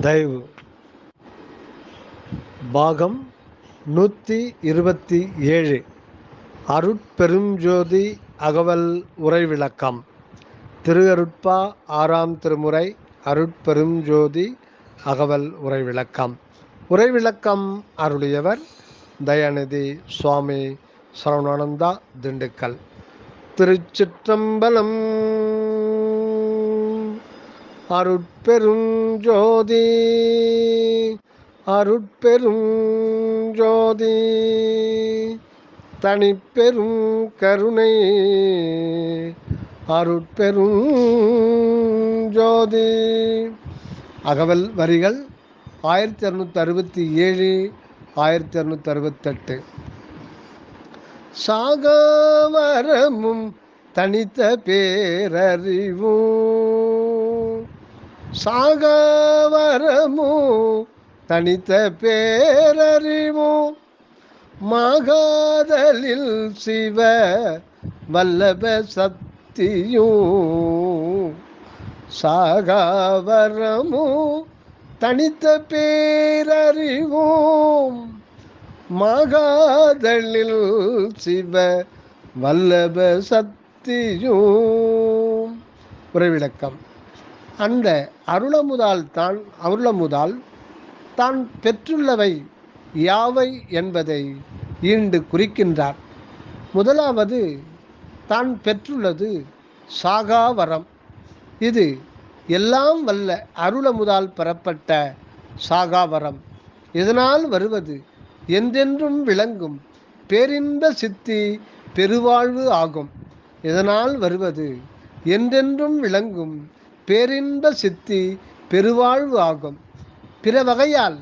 தயவு. பாகம் நூற்றி இருபத்தி ஏழு. அருட்பெருஞ்சோதி அகவல் உரை விளக்கம் திருஅருட்பா ஆறாம் திருமுறை அருட்பெருஞ்சோதி அகவல் உரை விளக்கம் உரை விளக்கம் அருளியவர் தயாநிதி சுவாமி சரவணானந்தா திண்டுக்கல். திருச்சிற்றம்பலம் அருட்பெரும் ஜோதி அருட்பெரும் ஜோதி தனிப்பெரும் கருணை அருட்பெரும் ஜோதி அகவல் வரிகள் ஆயிரத்தி இரநூத்தி அறுபத்தி ஏழு ஆயிரத்தி அறுநூத்தி அறுபத்தெட்டு. சாகாவரமும் தனித்த பேரறிவும் சாகாவரமும் தனித்த பேரறிவும் மாகாதலில் சிவ வல்லப சக்தியும் சாகாவரமும் தனித்த பேரறிவும் மாகாதலில் சிவ வல்லப சக்தியும் உரைவிளக்கம் அந்த அருளமுதால் தான் அருளமுதால் தான் பெற்றுள்ளவை யாவை என்பதை ஈண்டு குறிக்கின்றார். முதலாவது தான் பெற்றுள்ளது சாகாவரம். இது எல்லாம் வல்ல அருளமுதால் பெறப்பட்ட சாகாவரம். இதனால் வருவது என்றென்றும் விளங்கும் பேரின்ப சித்தி பெருவாழ்வு ஆகும். இதனால் வருவது என்றென்றும் விளங்கும் பேரின்ப சித்தி பெருவாழ்வு ஆகும். பிற வகையால்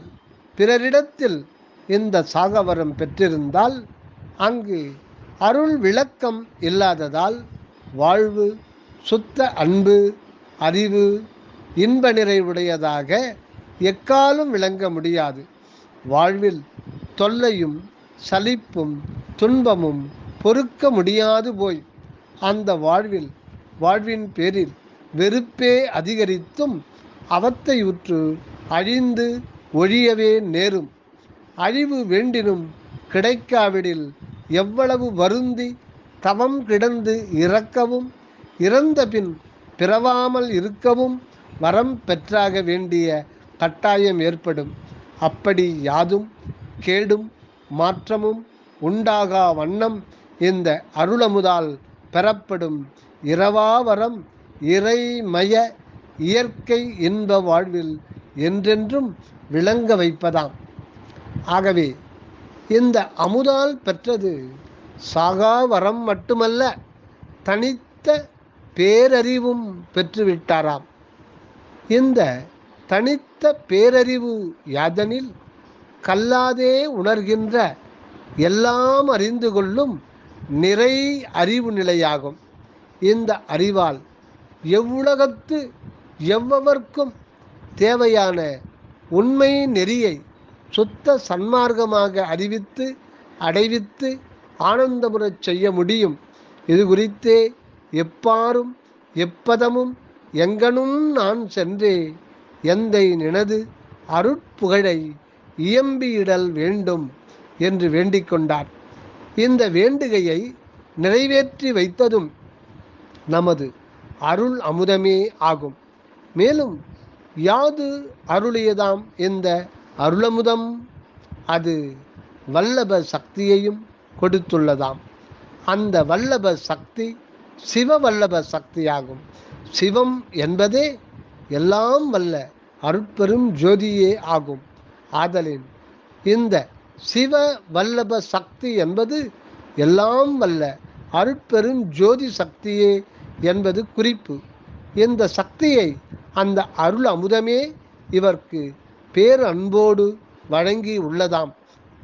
பிறரிடத்தில் இந்த சாகவரம் பெற்றிருந்தால் அங்கு அருள் விளக்கம் இல்லாததால் வாழ்வு சுத்த அன்பு அறிவு இன்ப நிறைவுடையதாக எக்காலும் விளங்க முடியாது. வாழ்வில் தொல்லையும் சலிப்பும் துன்பமும் பொறுக்க முடியாது போய். அந்த வாழ்வில் வாழ்வின் பேரில் வெறுப்பே அதிகரித்தும் அவத்தையுற்று அழிந்து ஒழியவே நேரும். அழிவு வேண்டினும் கிடைக்காவிடில் எவ்வளவு வருந்தி தவம் கிடந்து இறக்கவும் இறந்த பின் பிறவாமல் இருக்கவும் வரம் பெற்றாக வேண்டிய கட்டாயம் ஏற்படும். அப்படி யாதும் கேடும் மாற்றமும் உண்டாகா வண்ணம் இந்த அருளமுதால் பெறப்படும் இரவாவரம் இறைமய இயற்கை இன்ப வாழ்வில் என்றென்றும் விளங்க வைப்பதாம். ஆகவே இந்த அமுதால் பெற்றது சாகாவரம் மட்டுமல்ல தனித்த பேரறிவும் பெற்றுவிட்டாராம். இந்த தனித்த பேரறிவு யாதனில் கல்லாதே உணர்கின்ற எல்லாம் அறிந்து கொள்ளும் நிறை அறிவு நிலையாகும். இந்த அறிவால் எவ்வுலகத்து எவ்வவர்க்கும் தேவையான உண்மை நெறியை சுத்த சன்மார்க்கமாக அறிவித்து அடைவித்து ஆனந்தமுறச் செய்ய முடியும். இது குறித்தே எப்பாரும் எப்பதமும் எங்கனும் நான் சென்றே எந்தை நினது அருட்புகழை இயம்பியிடல் வேண்டும் என்று வேண்டிக் கொண்டார். இந்த வேண்டுகையை நிறைவேற்றி வைத்ததும் நமது அருள் அமுதமே ஆகும். மேலும் யாது அருளியதாம் இந்த அருளமுதம்? அது வல்லப சக்தியையும் கொடுத்துள்ளதாம். அந்த வல்லப சக்தி சிவ வல்லப சக்தியாகும். சிவம் என்பதே எல்லாம் வல்ல அருட்பெரும் ஜோதியே ஆகும். ஆதலின் இந்த சிவ வல்லப சக்தி என்பது எல்லாம் வல்ல அருட்பெரும் ஜோதி சக்தியே என்பது குறிப்பு. இந்த சக்தியை அந்த அருள் அமுதமே இவர்க்கு பேரன்போடு வழங்கி உள்ளதாம்.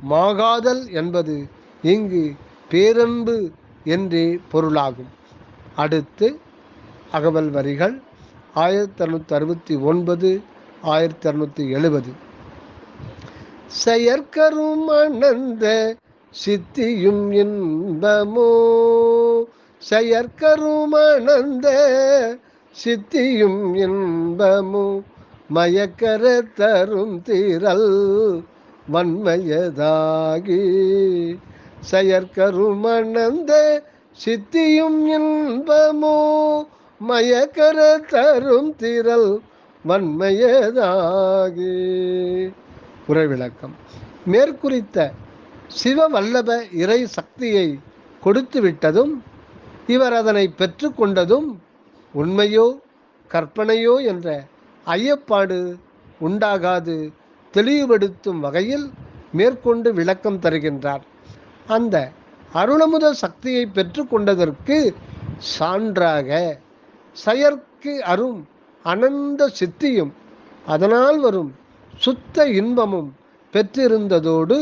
மாகாதல் என்பது இங்கு பேரன்பு என்றே பொருளாகும். அடுத்து அகவல் வரிகள் ஆயிரத்தி அறுநூத்தி அறுபத்தி ஒன்பது ஆயிரத்தி அறுநூத்தி எழுபது செயற்கரும் அனந்த சித்தியும் இன்பமோ செயற்கருமனந்த சித்தியும் இன்பமும் மயக்கர தரும் திரள் வன்மையதாகி செயற்கருமணந்த சித்தியும் இன்பமோ மயக்கர தரும் திரல் வன்மையதாகி. உரைவிளக்கம் மேற்குறித்த சிவவல்லப இறை சக்தியை கொடுத்து விட்டதும் இவர் அதனை பெற்றுக்கொண்டதும் உண்மையோ கற்பனையோ என்ற ஐயப்பாடு உண்டாகாது தெளிவுபடுத்தும் வகையில் மேற்கொண்டு விளக்கம் தருகின்றார். அந்த அருணமுத சக்தியை பெற்றுக்கொண்டதற்கு சான்றாக செயற்கு அரும் அனந்த சித்தியும் அதனால் வரும் சுத்த இன்பமும் பெற்றிருந்ததோடு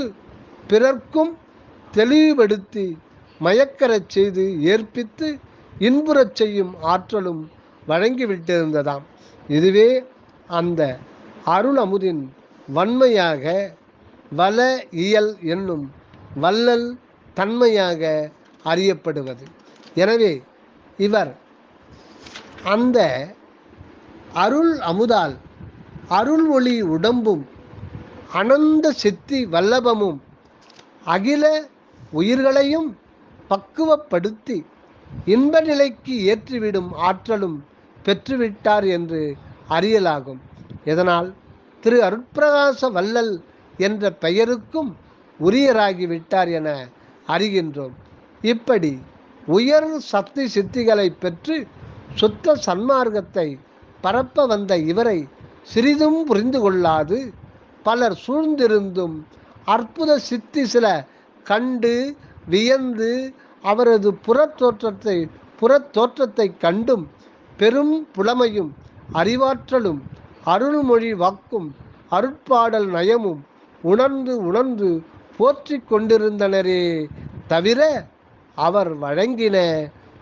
பிறர்க்கும் தெளிவுபடுத்தி மயக்கரச் செய்து ஏற்பித்து இன்புறச் செய்யும் ஆற்றலும் வழங்கிவிட்டிருந்ததாம். இதுவே அந்த அருள் அமுதின் வன்மையாக வல இயல் என்னும் வள்ளல் தன்மையாக அறியப்படுவது. எனவே இவர் அந்த அருள் அமுதால் அருள்மொழி உடம்பும் அனந்த சித்தி வல்லபமும் அகில உயிர்களையும் பக்குவப்படுத்தி இன்ப நிலைக்கு ஏற்றிவிடும் ஆற்றலும் பெற்றுவிட்டார் என்று அறியலாகும். இதனால் திரு அருட்பிரகாச வள்ளல் என்ற பெயருக்கும் உரியராகிவிட்டார் என அறிகின்றோம். இப்படி உயர் சக்தி சித்திகளை பெற்று சுத்த சன்மார்க்கத்தை பரப்ப வந்த இவரை சிறிதும் புரிந்து கொள்ளாது பலர் சூழ்ந்திருந்தும் அற்புத சித்தி சில கண்டு வியந்து அவரது புறத்தோற்றத்தை புறத்தோற்றத்தை கண்டும் பெரும் புலமையும் அறிவாற்றலும் அருள்மொழி வாக்கும் அருட்பாடல் நயமும் உணர்ந்து உணர்ந்து போற்றி கொண்டிருந்தனரே தவிர அவர் வழங்கின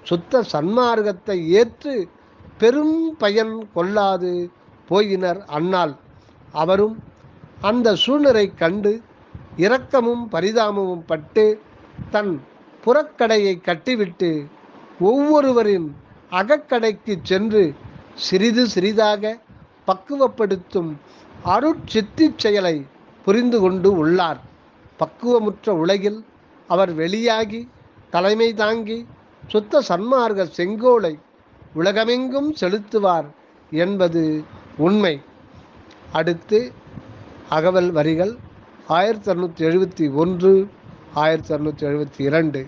சுத்த சன்மார்க்கத்தை ஏற்று பெரும் பயன் கொள்ளாது போயினர் அன்னால் அவரும் அந்த சூழ்நிலை கண்டு இரக்கமும் பரிதாபமும் பட்டு தன் புறக்கடையை கட்டிவிட்டு ஒவ்வொருவரின் அகக்கடைக்கு சென்று சிறிது சிறிதாக பக்குவப்படுத்தும் அருட்சித்தி செயலை புரிந்து கொண்டு உள்ளார். பக்குவமுற்ற உலகில் அவர் வெளியாகி தலைமை தாங்கி சுத்த சன்மார்க்க செங்கோலை உலகமெங்கும் செலுத்துவார் என்பது உண்மை. அடுத்து அகவல் வரிகள் ஆயிரத்தி அறுநூற்றி எழுபத்தி ஒன்று ஆயிரத்தி அறுநூற்றி எழுபத்தி இரண்டு.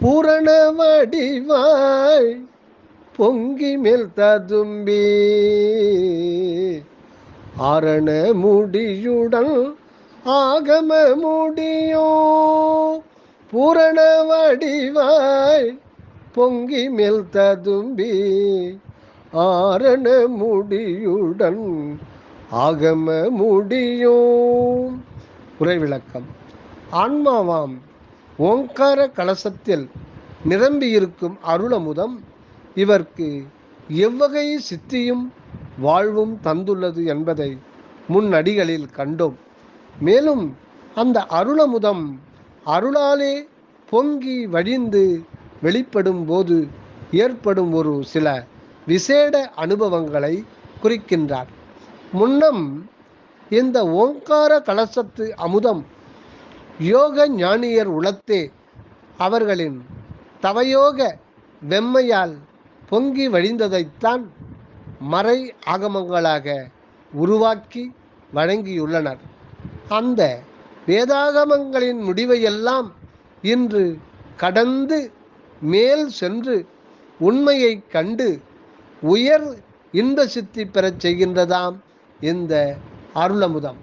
பூரண வடிவாய் பொங்கி மேல் ததும்பி. ஆரண முடியுடன் ஆகம முடியோ. பூரண வடிவாய் பொங்கி மேல் ததும்பி. ஆரண முடியுடன் ஆகம முடியும் உரை விளக்கம் ஆன்மாவாம் ஓங்கார கலசத்தில் நிரம்பியிருக்கும் அருளமுதம் இவர்க்கு எவ்வகை சித்தியும் வாழ்வும் தந்துள்ளது என்பதை முன்னடிகளில் கண்டோம். மேலும் அந்த அருளமுதம் அருளாலே பொங்கி வழிந்து வெளிப்படும் போது ஏற்படும் ஒரு சில விசேட அனுபவங்களை குறிக்கின்றார். முன்னம் இந்த ஓங்கார கலசத்து அமுதம் யோக ஞானியர் உளத்தே அவர்களின் தவயோக வெம்மையால் பொங்கி வழிந்ததைத்தான் மறை ஆகமங்களாக உருவாக்கி வழங்கியுள்ளனர். அந்த வேதாகமங்களின் முடிவையெல்லாம் இன்று கடந்து மேல் சென்று உண்மையை கண்டு உயர் இன்ப சித்தி பெறச் செய்கின்றதாம் இந்த அருளமுதம்.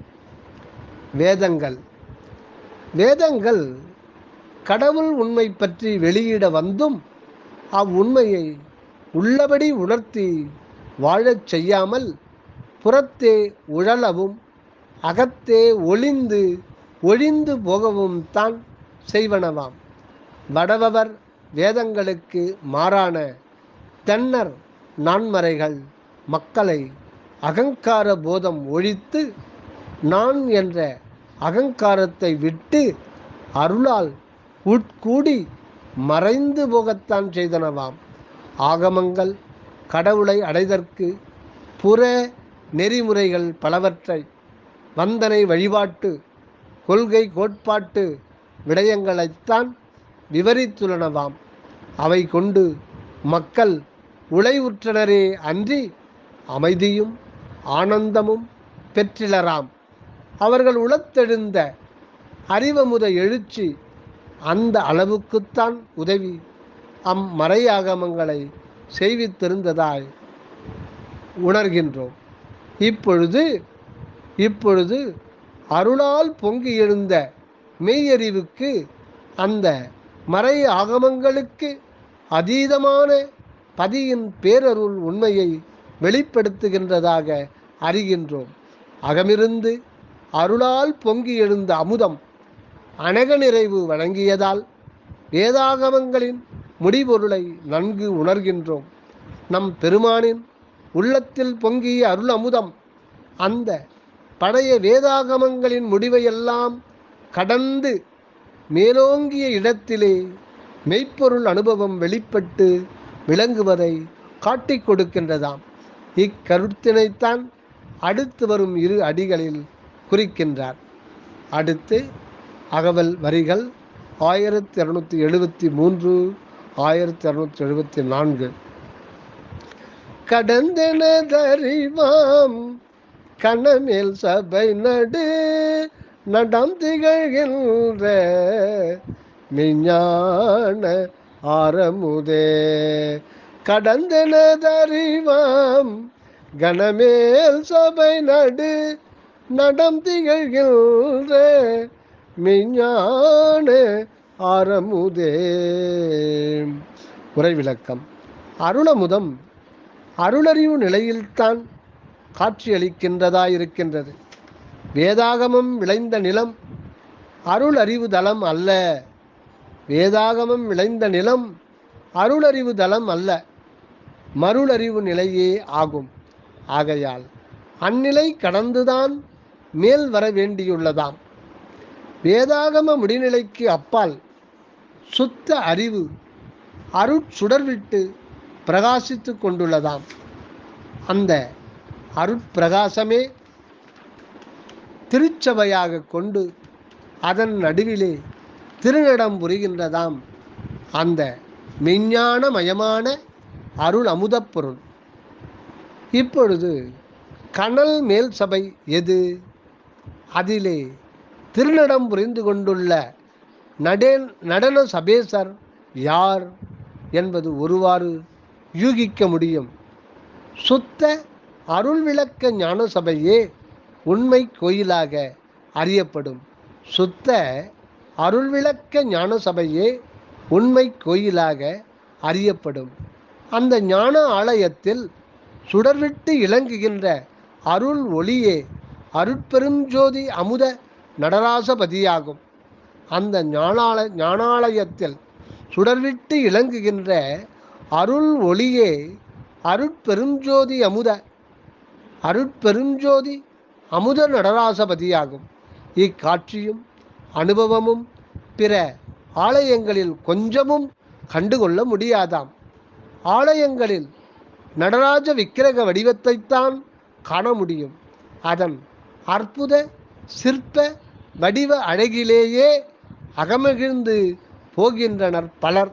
வேதங்கள். வேதங்கள் கடவுள் உண்மை பற்றி வெளியிட வந்தும் அவ்வுண்மையை உள்ளபடி உணர்த்தி வாழச் செய்யாமல் புறத்தே உழலவும் அகத்தே ஒளிந்து ஒழிந்து போகவும் தான் செய்வனவாம். வடவவர் வேதங்களுக்கு மாறான தென்னர் நான்மறைகள் மக்களை அகங்கார போதம் ஒழித்து நான் என்ற அகங்காரத்தை விட்டு அருளால் உட்கூடி மறைந்து போகத்தான் செய்தனவாம். ஆகமங்கள் கடவுளை அடைதற்கு புற நெறிமுறைகள் பலவற்றை வந்தனை வழிபாட்டு கொள்கை கோட்பாட்டு விடயங்களைத்தான் விவரித்துள்ளனவாம். அவை கொண்டு மக்கள் உழைவுற்றனரே அன்றி அமைதியும் ஆனந்தமும் பெற்றிலராம். அவர்கள் உளத்தெழுந்த அறிவமுத எழுச்சி அந்த அளவுக்குத்தான் உதவி. அம் மறையாகமங்களை செய்வித்திருந்ததாய் உணர்கின்றோம். இப்பொழுது இப்பொழுது அருளால் பொங்கி எழுந்த மெய்யறிவுக்கு அந்த மறை ஆகமங்களுக்கு அதீதமான பதியின் பேரருள் உண்மையை வெளிப்படுத்துகின்றதாக அறிகின்றோம். அகமிருந்து அருளால் பொங்கி எழுந்த அமுதம் அனக நிறைவு வழங்கியதால் வேதாகமங்களின் முடிபொருளை நன்கு உணர்கின்றோம். நம் பெருமானின் உள்ளத்தில் பொங்கிய அருள் அமுதம் அந்த பழைய வேதாகமங்களின் முடிவையெல்லாம் கடந்து மேலோங்கிய இடத்திலே மெய்ப்பொருள் அனுபவம் வெளிப்பட்டு விளங்குவதை காட்டிக் கொடுக்கின்றதாம். இக்கருத்தினைத்தான் அடுத்து வரும் இரு அடிகளில் குறிக்கின்றார். அடுத்து அகவல் வரிகள் ஆயிரத்தி இரநூத்தி எழுபத்தி மூன்று ஆயிரத்தி இரநூத்தி எழுபத்தி நான்கு. கடந்தெனதறிவாம் கணமேல் சபை நடு நடம் திகழ்கின்ற மெஞ்ஞான ஆரமுதே. கடந்தெனதறிவாம். கணமேல் சபை நடு நடம் திகழ்கின்ற மெஞ்ஞான ஆரமுதே. உரை விளக்கம் அருளமுதம் அருளறிவு நிலையில்தான் காட்சியளிக்கின்றதாயிருக்கின்றது. வேதாகமம் விளைந்த நிலம் அருளறிவு தளம் அல்ல. வேதாகமம் விளைந்த நிலம் அருளறிவு தளம் அல்ல. மருளறிவு நிலையே ஆகும். ஆகையால் அந்நிலை கடந்துதான் மேல் வர வேண்டியுள்ளதாம். வேதாகம முடிநிலைக்கு அப்பால் சுத்த அறிவு அருட்சுடர்விட்டு பிரகாசித்து கொண்டுள்ளதாம். அந்த அருட்பிரகாசமே திருச்சபையாக கொண்டு அதன் நடுவிலே திருநடம் புரிகின்றதாம். அந்த மெஞ்ஞானமயமான அருள் அமுதப்பொருள் இப்பொழுது கனல் மேல் சபை எது? அதிலே திருநடம் புரிந்து கொண்டுள்ள நடே நடன சபேசர் யார் என்பது ஒருவாறு யூகிக்க முடியும். சுத்த அருள் விளக்க ஞான சபையே உண்மை கோயிலாக அறியப்படும். சுத்த அருள் விளக்க ஞான சபையே உண்மை கோயிலாக அறியப்படும். அந்த ஞான ஆலயத்தில் சுடர்விட்டு இலங்குகின்ற அருள் ஒளியே அருட்பெருஞ்சோதி அமுத நடராசபதியாகும். அந்த ஞானால ஞானாலயத்தில் சுடர்விட்டு இலங்குகின்ற அருள் ஒளியே அருட்பெருஞ்சோதி அமுத அருட்பெருஞ்சோதி அமுத நடராசபதியாகும். இக்காட்சியும் அனுபவமும் பிற ஆலயங்களில் கொஞ்சமும் கண்டுகொள்ள முடியாதாம். ஆலயங்களில் நடராஜ விக்கிரக வடிவத்தைத்தான் காண முடியும். அதன் அற்புத சிற்ப வடிவ அழகிலேயே அகமகிழ்ந்து போகின்றனர் பலர்.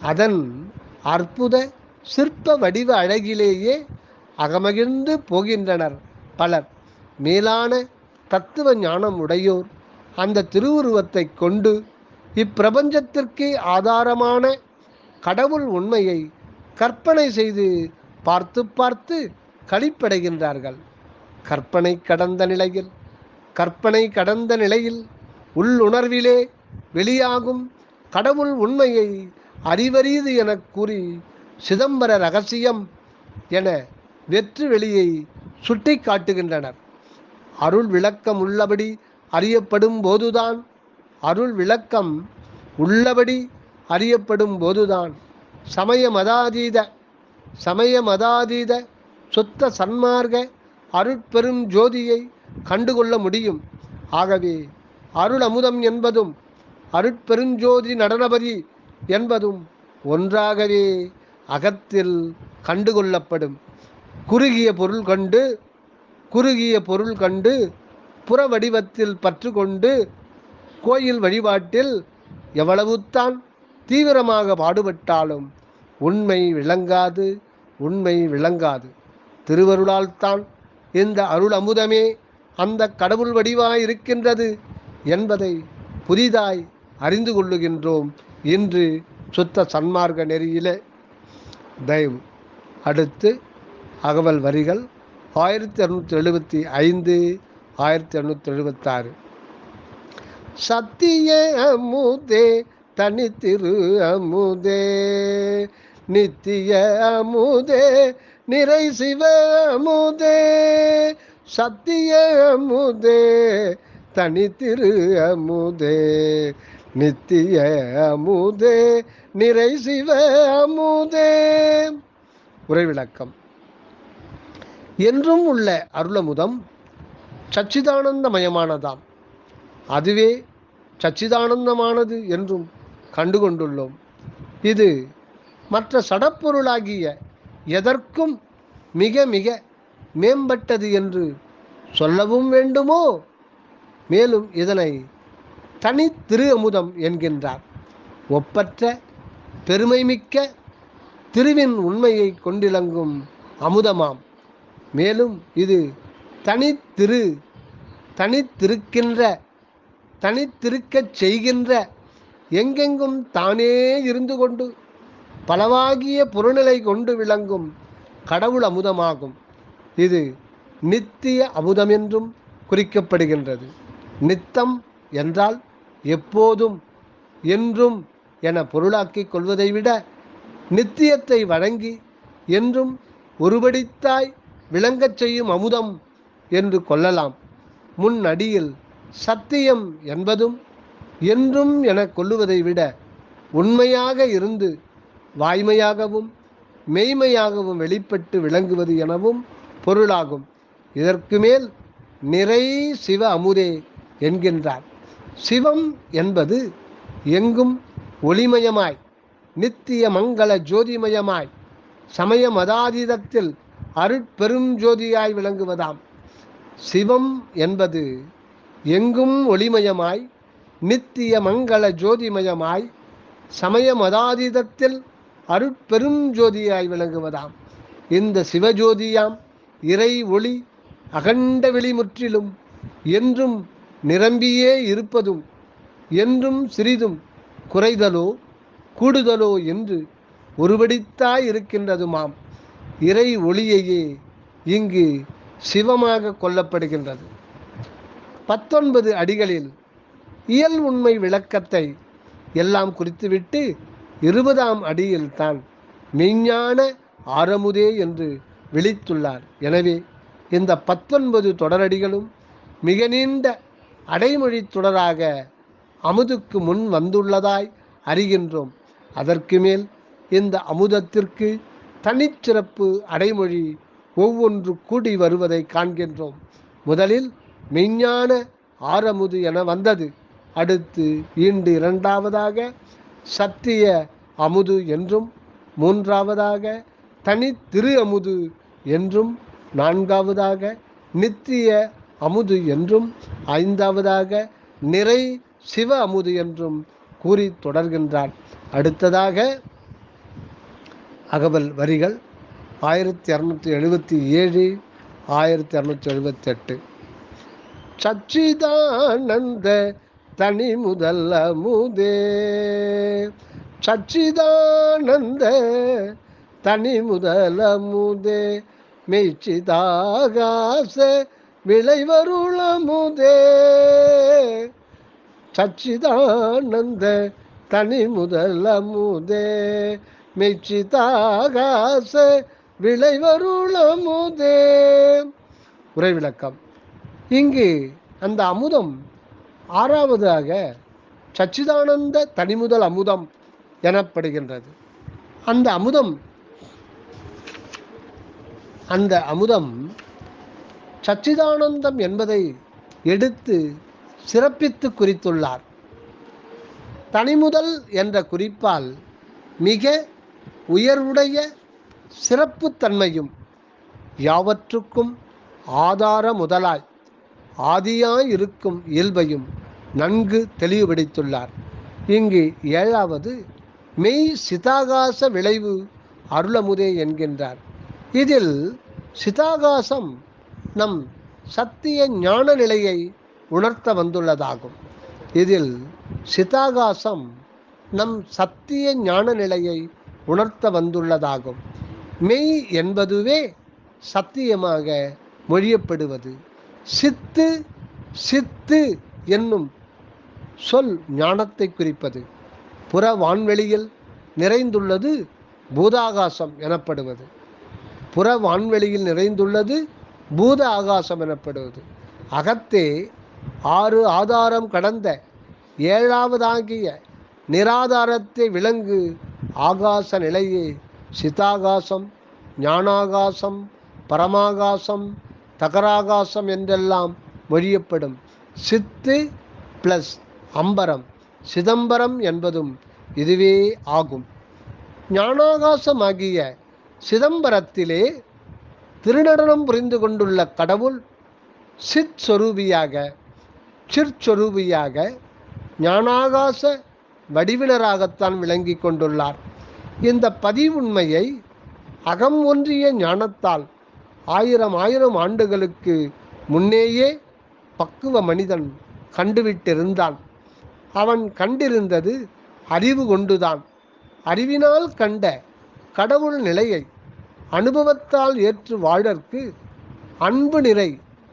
அதன் அற்புத சிற்ப வடிவ அழகிலேயே அகமகிழ்ந்து போகின்றனர் பலர். மேலான தத்துவ ஞானம் உடையோர் அந்த திருவுருவத்தை கொண்டு இப்பிரபஞ்சத்திற்கே ஆதாரமான கடவுள் உண்மையை கற்பனை செய்து பார்த்து பார்த்து களிப்படைகின்றார்கள் கற்பனை கடந்த நிலையில் கற்பனை கடந்த நிலையில் உள்ளுணர்விலே வெளியாகும் கடவுள் உண்மையை அறிவறியது எனக் கூறி சிதம்பர ரகசியம் என வெற்று வெளியை சுட்டி காட்டுகின்றனர். அருள் விளக்கம் உள்ளபடி அறியப்படும் போதுதான் அருள் விளக்கம் உள்ளபடி அறியப்படும் போதுதான் சமய மதாதீத சமய மதாதீத சுத்த சன்மார்க்க அருட்பெரும் ஜோதியை கண்டுகொள்ள முடியும். ஆகவே அருள் அமுதம் என்பதும் அருட்பெருஞ்சோதி நடனபதி என்பதும் ஒன்றாகவே அகத்தில் கண்டுகொள்ளப்படும். குறுகிய பொருள் கண்டு குறுகிய பொருள் கண்டு புற வடிவத்தில் பற்று கொண்டு கோயில் வழிபாட்டில் எவ்வளவுத்தான் தீவிரமாக பாடுபட்டாலும் உண்மை விளங்காது உண்மை விளங்காது. திருவருளால் தான் இந்த அருள் அமுதமே அந்த கடவுள் வடிவாய் இருக்கின்றது என்பதை புதிதாய் அறிந்து கொள்ளுகின்றோம் இன்று சுத்த சன்மார்க்க நெறியிலே. தயவு. அடுத்து அகவல் வரிகள் ஆயிரத்தி இரநூத்தி எழுபத்தி ஐந்து ஆயிரத்தி இரநூத்தி எழுபத்தாறு. சத்திய அமுதே தனித்திரு அமுதே நித்திய அமுதே நிறை சிவ அமுதே சத்திய அமுதே தனித்திரு அமுதே நித்திய அமுதே நிறை சிவ அமுதே. உரைவிளக்கம் என்றும் உள்ள அருளமுதம் சச்சிதானந்தமயமானதாம். அதுவே சச்சிதானந்தமானது என்றும் கண்டுகொண்டுள்ளோம். இது மற்ற சடப்பொருளாகிய எதற்கும் மிக மிக மேம்பட்டது என்று சொல்லவும் வேண்டுமோ? மேலும் இதனை தனி திரு அமுதம் என்கின்றார். ஒப்பற்ற பெருமைமிக்க திருவின் உண்மையை கொண்டிலங்கும் அமுதமாம். மேலும் இது தனித்திரு தனித்திருக்கின்ற தனித்திருக்கச் செய்கின்ற எங்கெங்கும் தானே இருந்து கொண்டு பலவாகிய புறநிலை கொண்டு விளங்கும் கடவுள் அமுதமாகும். இது நித்திய அமுதம் என்றும் குறிக்கப்படுகின்றது. நித்தம் என்றால் எப்போதும் என்றும் என பொருளாக்கிக் கொள்வதை விட நித்தியத்தை வழங்கி என்றும் ஒருபடித்தாய் விளங்கச் செய்யும் அமுதம் என்று கொள்ளலாம். முன்னடியில் சத்தியம் என்பதும் என்றும் என கொள்ளுவதை விட உண்மையாக இருந்து வாய்மையாகவும் மெய்மையாகவும் வெளிப்பட்டு விளங்குவது எனவும் பொருளாகும். இதற்கு மேல் நிறை சிவ அமுதே என்கின்றார். சிவம் என்பது எங்கும் ஒளிமயமாய் நித்திய மங்கள ஜோதிமயமாய் சமய மதாதீதத்தில் அருட்பெரும் ஜோதியாய் விளங்குவதாம். சிவம் என்பது எங்கும் ஒளிமயமாய் நித்திய மங்கள ஜோதிமயமாய் சமய மதாதீதத்தில் அருட்பெரும் ஜோதியாய் விளங்குவதாம். இந்த சிவஜோதியாம் இறை ஒளி அகண்ட வெளி முற்றிலும் என்றும் நிரம்பியே இருப்பதும் என்றும் சிறிதும் குறைதலோ கூடுதலோ என்று ஒருபடித்தாய் இருக்கின்றதுமாம். இறை ஒளியையே இங்கு சிவமாக கொல்லப்படுகின்றது பத்தொன்பது அடிகளில் இயல் உண்மை விளக்கத்தை எல்லாம் குறித்துவிட்டு இருபதாம் அடியில் தான் மெய்ஞான ஆரமுதே என்று விழித்துள்ளார். எனவே இந்த பத்தொன்பது தொடரடிகளும் மிக நீண்ட அடைமொழி தொடராக அமுதுக்கு முன் வந்துள்ளதாய் அறிகின்றோம். அதற்கு மேல் இந்த அமுதத்திற்கு தனிச்சிறப்பு அடைமொழி ஒவ்வொன்று கூடி வருவதை காண்கின்றோம். முதலில் மெய்ஞான ஆரமுது என வந்தது. அடுத்து ஈண்டு இரண்டாவதாக சத்திய அமுது என்றும் மூன்றாவதாக தனி திரு அமுது என்றும் நான்காவதாக நித்திய அமுது என்றும் ஐந்தாவதாக நிறை சிவ அமுது என்றும் கூறி தொடர்கின்றார். அடுத்ததாக அகவல் வரிகள் ஆயிரத்தி இரநூத்தி எழுபத்தி ஏழு ஆயிரத்தி இரநூத்தி எழுபத்தெட்டு சச்சிதானந்த தனி முதல்ல முதே. சச்சிதானந்த தனி முதல முதே. மெய்ச்சிதாகாச விளைவருள முதே. சச்சிதானந்த தனி முதல முதே. மெய்ச்சிதாகாச விளைவருள முதே. உரை விளக்கம். இங்கு அந்த அமுதம் ஆறாவதாக சச்சிதானந்த தனிமுதல் அமுதம் எனப்படுகின்றது. அந்த அமுதம் அந்த அமுதம் சச்சிதானந்தம் என்பதை எடுத்து சிறப்பித்து குறித்துள்ளார். தனிமுதல் என்ற குறிப்பால் மிக உயர்வுடைய சிறப்புத்தன்மையும் யாவற்றுக்கும் ஆதார முதலாய் ஆதியாய் இருக்கும் இயல்பையும் நன்கு தெளிவுபடுத்தியுள்ளார். இங்கு ஏழாவது மெய் சிதாகாச விளைவு அருளமுதே என்கின்றார். இதில் சிதாகாசம் நம் சத்திய ஞான நிலையை உணர்த்த வந்துள்ளதாகும். இதில் சிதாகாசம் நம் சத்திய ஞான நிலையை உணர்த்த வந்துள்ளதாகும். மெய் என்பதுவே சத்தியமாக மொழியப்படுவது. சித்து சித்து என்னும் சொல் ஞானத்தை குறிப்பது. புற வான்வெளியில் நிறைந்துள்ளது பூதாகாசம் எனப்படுவது. புற வான்வெளியில் நிறைந்துள்ளது பூத ஆகாசம் எனப்படுவது. அகத்தே ஆறு ஆதாரம் கடந்த ஏழாவதாகிய நிராதாரத்தை விளங்கு ஆகாச நிலையே சிதாகாசம் ஞானாகாசம் பரமாகாசம் தகராகாசம் என்றெல்லாம் மொழியப்படும். சித்து ப்ளஸ் அம்பரம் சிதம்பரம் என்பதும் இதுவே ஆகும். ஞானாகாசமாகிய சிதம்பரத்திலே திருநடனம் புரிந்து கொண்டுள்ள கடவுள் சித் சொரூபியாக சிற்சொரூபியாக ஞானாகாச வடிவினராகத்தான் விளங்கி கொண்டுள்ளார். இந்த பதிவுண்மையை அகம் ஒன்றிய ஞானத்தால் ஆயிரம் ஆயிரம் ஆண்டுகளுக்கு முன்னேயே பக்குவ மனிதன் கண்டுவிட்டிருந்தான். அவன் கண்டிருந்தது அறிவு கொண்டுதான். அறிவினால் கண்ட கடவுள் நிலையை அனுபவத்தால் ஏற்று வாழற்கு அன்பு நிறை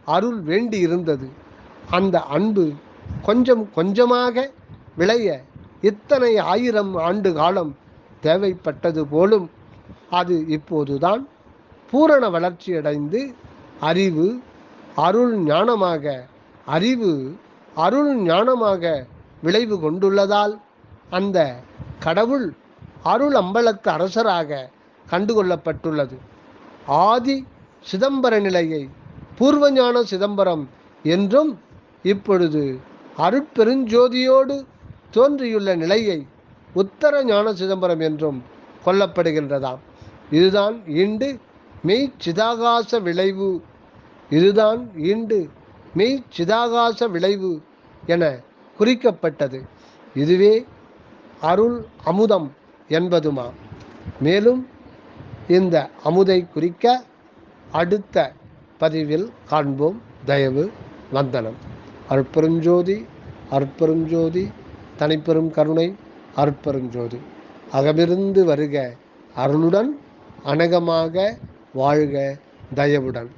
அருள் வேண்டியிருந்தது. அந்த அன்பு கொஞ்சம் கொஞ்சமாக விளைய இத்தனை ஆயிரம் ஆண்டு காலம் தேவைப்பட்டது போலும் அது இப்போதுதான் பூரண வளர்ச்சியடைந்து அறிவு அருள் ஞானமாக அறிவு அருள் ஞானமாக விளைவு கொண்டுள்ளதால் அந்த கடவுள் அருள் அம்பலத்து அரசராக கண்டுகொள்ளப்பட்டுள்ளது. ஆதி சிதம்பர நிலையை பூர்வஞான சிதம்பரம் என்றும் இப்பொழுது அருட்பெருஞ்சோதியோடு தோன்றியுள்ள நிலையை உத்தர ஞான சிதம்பரம் என்றும் கொல்லப்படுகின்றதாம். இதுதான் ஈண்டு மெய் சிதாகாச விளைவு. இதுதான் ஈண்டு மெய் சிதாகாச விளைவு என குறிக்கப்பட்டது. இதுவே அருள் அமுதம் என்பதுமா. மேலும் இந்த அமுதை குறிக்க அடுத்த பதிவில் காண்போம். தயவு வந்தனம். அற்பெருஞ்சோதி அற்பெருஞ்சோதி தனிப்பெரும் கருணை அற்பெருஞ்சோதி. அகமிருந்து வருக அருளுடன் அனகமாக வாழ்க தயவுடன்.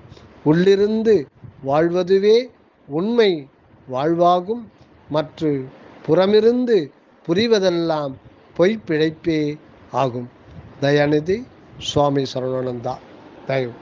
உள்ளிருந்து வாழ்வதுவே உண்மை வாழ்வாகும். மற்ற புறமிருந்து புரிவதெல்லாம் பொய்ப்பிழைப்பே ஆகும். தயாநிதி சுவாமி சரவணானந்தா தயவு.